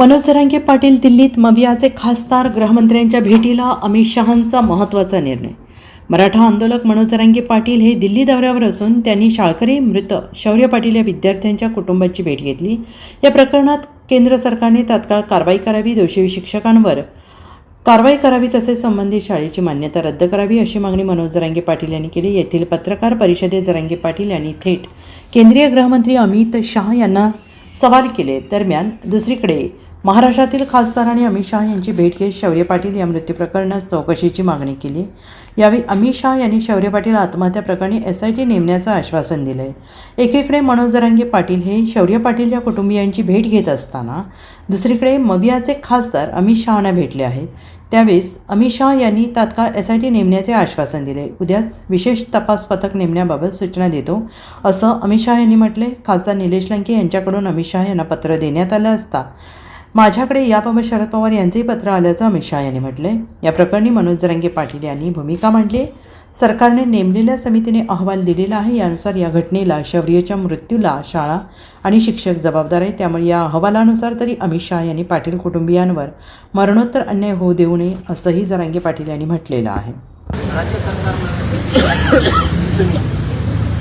मनोज जरांगे पाटील दिल्लीत मवियाचे खासदार गृहमंत्र्यांच्या भेटीला अमित शहांचा महत्त्वाचा निर्णय. मराठा आंदोलक मनोज जरांगे पाटील हे दिल्ली दौऱ्यावर असून त्यांनी शाळकरी मृत शौर्य पाटील या विद्यार्थ्यांच्या कुटुंबाची भेट घेतली. या प्रकरणात केंद्र सरकारने तात्काळ कारवाई करावी दोषी शिक्षकांवर कारवाई करावी तसेच संबंधित शाळेची मान्यता रद्द करावी अशी मागणी मनोज जरांगे पाटील यांनी केली. येथील पत्रकार परिषदेत जरांगे पाटील यांनी थेट केंद्रीय गृहमंत्री अमित शहा यांना सवाल केले. दरम्यान दुसरीकडे महाराष्ट्रातील खासदार आणि अमित शहा यांची भेट घेत शौर्य पाटील या मृत्यू प्रकरणात चौकशीची मागणी केली. यावेळी अमित शहा यांनी शौर्य पाटील आत्महत्या प्रकरणी एस आय टी नेमण्याचं आश्वासन दिलं आहे एकीकडे मनोज जरांगे पाटील हे शौर्य पाटील या कुटुंबियांची भेट घेत असताना दुसरीकडे मवियाचे खासदार अमित शहाना भेटले आहेत. त्यावेळेस अमित शहा यांनी तात्काळ एस आय टी नेमण्याचे आश्वासन दिले. उद्याच विशेष तपास पथक नेमण्याबाबत सूचना देतो असं अमित शहा यांनी म्हटले खासदार निलेश लंके यांच्याकडून अमित शहा यांना पत्र देण्यात आलं असता माझ्याकडे याबाबत शरद पवार यांचंही पत्र आल्याचं अमित शहा यांनी म्हटलंय. या प्रकरणी मनोज जरांगे पाटील यांनी भूमिका मांडली. सरकारने नेमलेल्या समितीने अहवाल दिलेला आहे. यानुसार या घटनेला शौर्यच्या मृत्यूला शाळा आणि शिक्षक जबाबदार आहे त्यामुळे या अहवालानुसार तरी अमित शहा यांनी पाटील कुटुंबियांवर मरणोत्तर अन्याय होऊ देऊ नये असंही जरांगे पाटील यांनी म्हटलेलं आहे. राज्य सरकारनं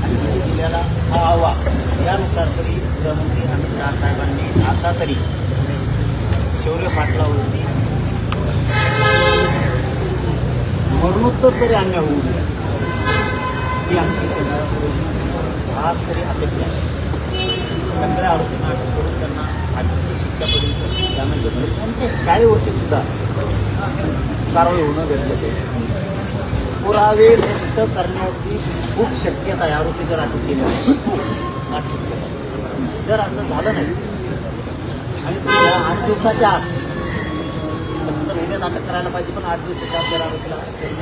आणि त्यांनी दिलेला हा अहवाल यानुसार तरी गृहमंत्री अमित शहा साहेबांनी आता तरी शौर्य पाटलावरती उत्तर तरी अन्याय होऊ नये ही आमची सगळ्या आज तरी अपेक्षा आहे. सगळ्या आरोपींना अटक करून त्यांना फाशीची शिक्षा पडेल त्यानंतर त्यांच्या शाळेवरती सुद्धा कारवाई होणं गरजेचं आहे. पुरावे नष्ट करण्याची खूप शक्यता आहे आरोपी जर अटक केली अटक जर असं झालं नाही आणि आठ दिवसाच्या आत तसं तर उद्याच अटक करायला पाहिजे पण आठ दिवसाच्या आत आरोपीला अटक केली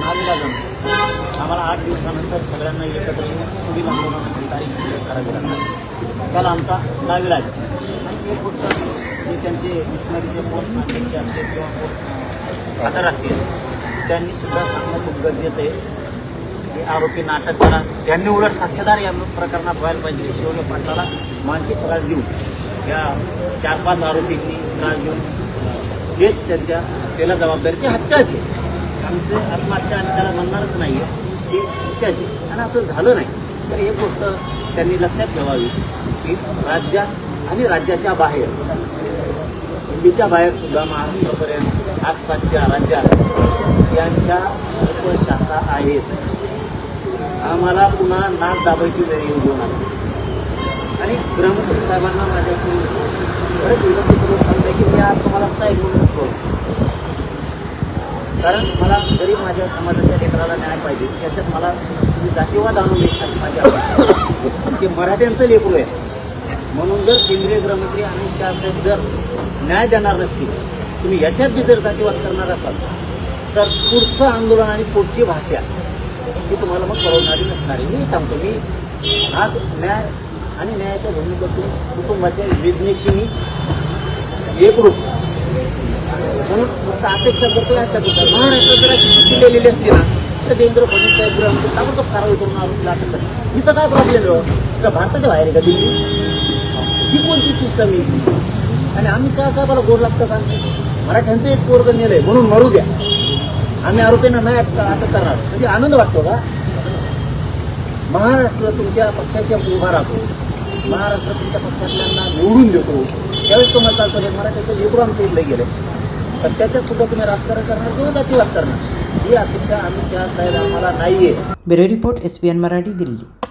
नावीला जमतं आम्हाला आठ दिवसानंतर सगळ्यांना एकत्र येऊन पुढील आंदोलनाची तारीख निश्चित करावी लागणार. त्याला आमचा नावीला आहे. आणि एक गोष्ट जे त्यांचे मिशनरीचे कोण अध्यक्ष असतील किंवा कोण आधार असतील त्यांनी सुद्धा सांगणं खूप गरजेचं आहे. की आरोपींना अटक करा. त्यांनी उलट साक्षीदार या प्रकरणात व्हायला पाहिजे. शौर्य पाटलाला मानसिक त्रास देऊन या चार पाच आरोपींनी त्रास देऊन हेच त्यांच्या त्याला जबाबदारी. ती हत्याची आमचे आत्महत्या आणि त्याला म्हणणारच नाही आहे ती हत्याची आणि असं झालं नाही. तर एक गोष्ट त्यांनी लक्षात ठेवावी की राज्यात आणि राज्याच्या बाहेर हिंदीच्या बाहेर सुद्धा महाराष्ट्रापर्यंत आसपासच्या राज्यात यांच्या उपशाखा आहेत. आम्हाला पुन्हा नाक दाबायची वेळ येऊ देऊ नका. आणि ग्रामपंचायत साहेबांना माझ्याकडून खरंच विनंती करून सांगते की त्या आज तुम्हाला साहेब म्हणून बोलतो. कारण मला जरी माझ्या समाजाच्या लेकराला न्याय पाहिजे. त्याच्यात मला तुम्ही जातीवाद आणू नये अशी माझी अपेक्षा ते मराठ्यांचं लेकरू आहे. म्हणून जर केंद्रीय गृहमंत्री अमित शहा साहेब जर न्याय देणार नसतील तुम्ही याच्यात बी जर जातीवाद करणार असाल तर पुढचं आंदोलन आणि पुढची भाषा ही तुम्हाला मग कळवणारी नसणारी मी सांगतो मी आज न्याय आणि न्यायाच्या भूमिकेतून कुटुंबाच्या वेदनेशी मी एकरूप म्हणून फक्त अपेक्षा करतो यासाठी महाराष्ट्रात जर जरा चिठ्ठी असती ना तर देवेंद्र फडणवीस साहेब गृहमंत्री ताबडतोब कारवाई करून आरोपीला अटक करतात इथं काय प्रॉब्लेम आहे? भारताच्या बाहेर आहे का दिल्ली? ही कोणती सिस्टम आहे? आणि आम्ही शहा साहेबाला गोड लागतं का? मराठ्यांचं एक पोरग नेलंय म्हणून मरू द्या. आम्ही आरोपींना नाही अटक अटक करणार. म्हणजे आनंद वाटतो का? महाराष्ट्र तुमच्या पक्षाच्या उभा राहतो. महाराष्ट्र तुमच्या पक्षातल्यांना निवडून देतो. त्यावेळेस तुम्हाला चालतो मराठ्याचं लेकरू आमचं इथलं गेलं तर त्याच्यात सुद्धा तुम्ही राजकारण करणार किंवा जातीवाद करणार? ही अपेक्षा अमित शहा साहेब आम्हाला नाहीये. Bureau report S P N Marathi Delhi.